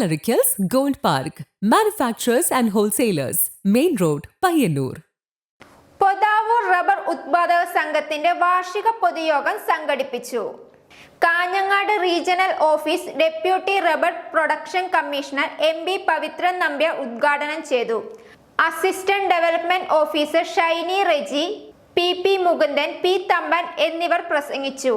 Kallarikals Gold Park, manufacturers and wholesalers, Main Road, Payyanur. Pothavoor rubber ഉത്പാദക സംഘത്തിന്റെ വാർഷിക പൊതുയോഗം സംഘടിപ്പിച്ചു. Kanhangad regional office deputy rubber production commissioner M B Pavithran Nambiar ഉദ്ഘാടനം ചെയ്തു. Assistant development officer Shiny Reji P P Mukundan P Thampan എന്നിവർ പ്രസംഗിച്ചു.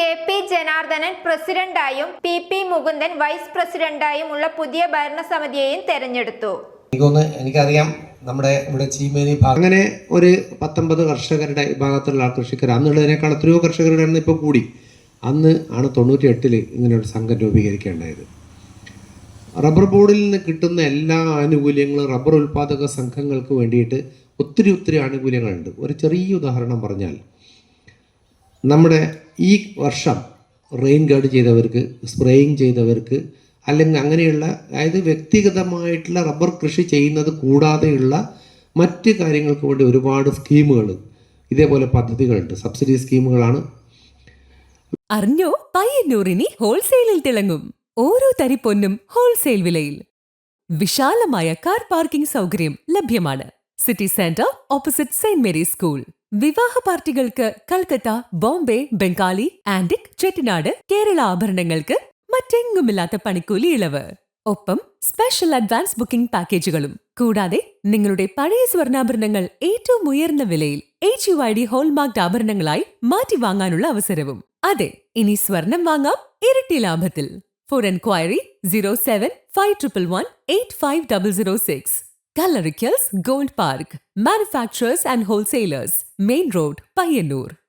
K P Janardhanan പ്രസിഡന്റായും പി പി മുകുന്ദൻ വൈസ് പ്രസിഡന്റായും ഉള്ള പുതിയ ഭരണസമിതിയെയും തെരഞ്ഞെടുത്തു. എനിക്കൊന്ന് എനിക്കറിയാം നമ്മുടെ ഇവിടെ ചീമേനി ഭാഗം അങ്ങനെ ഒരു പത്തൊമ്പത് കർഷകരുടെ വിഭാഗത്തിലുള്ള ആ കൃഷിക്കാർ. അന്നുള്ളതിനേക്കാൾ എത്രയോ കർഷകരുടെ എണ്ണം ഇപ്പോൾ കൂടി. അന്ന് ആണ് തൊണ്ണൂറ്റി എട്ടിൽ ഇങ്ങനെ ഒരു സംഘം രൂപീകരിക്കേണ്ടത്. റബ്ബർ ബോർഡിൽ നിന്ന് കിട്ടുന്ന എല്ലാ ആനുകൂല്യങ്ങളും റബ്ബർ ഉൽപ്പാദക സംഘങ്ങൾക്ക് വേണ്ടിയിട്ട് ഒത്തിരി ഒത്തിരി ആനുകൂല്യങ്ങളുണ്ട്. ഒരു ചെറിയ ഉദാഹരണം പറഞ്ഞാൽ നമ്മുടെ ഈ വർഷം റെയിൻ ഗാർഡ് ചെയ്തവർക്ക് സ്പ്രേയിങ് ചെയ്തവർക്ക് അല്ലെങ്കിൽ അങ്ങനെയുള്ള അതായത് വ്യക്തിഗതമായിട്ടുള്ള റബ്ബർ കൃഷി ചെയ്യുന്നത് കൂടാതെയുള്ള മറ്റ് കാര്യങ്ങൾക്ക് വേണ്ടി ഒരുപാട് സ്കീമുകൾ ഇതേപോലെ പദ്ധതികളുണ്ട്. സബ്സിഡി സ്കീമുകളാണ്. അറിഞ്ഞോ? പയ്യന്നൂറിനി ഹോൾസെയിലിൽ തിളങ്ങും. ഓരോ തരി പൊന്നും ഹോൾസെയിൽ വിലയിൽ. വിശാലമായ കാർ പാർക്കിംഗ് സൗകര്യം ലഭ്യമാണ്. City centre opposite saint Mary's school വിവാഹ പാർട്ടികൾക്ക് കൽക്കത്ത ബോംബെ ബംഗാളി ആന്റിക് ചെട്ടിനാട് കേരള ആഭരണങ്ങൾക്ക് മറ്റെങ്ങുമില്ലാത്ത പണിക്കൂലി ഇളവ്. ഒപ്പം സ്പെഷ്യൽ അഡ്വാൻസ് ബുക്കിംഗ് പാക്കേജുകളും കൂടാതെ നിങ്ങളുടെ പഴയ സ്വർണാഭരണങ്ങൾ ഏറ്റവും ഉയർന്ന വിലയിൽ H U I D hallmarked ആഭരണങ്ങളായി മാറ്റി വാങ്ങാനുള്ള അവസരവും. അതെ ഇനി സ്വർണം വാങ്ങാം ഇരട്ടി ലാഭത്തിൽ. For enquiry zero seven five triple one eight five double zero six Kallarikals Gold Park, manufacturers and wholesalers, Main Road, Payyanur.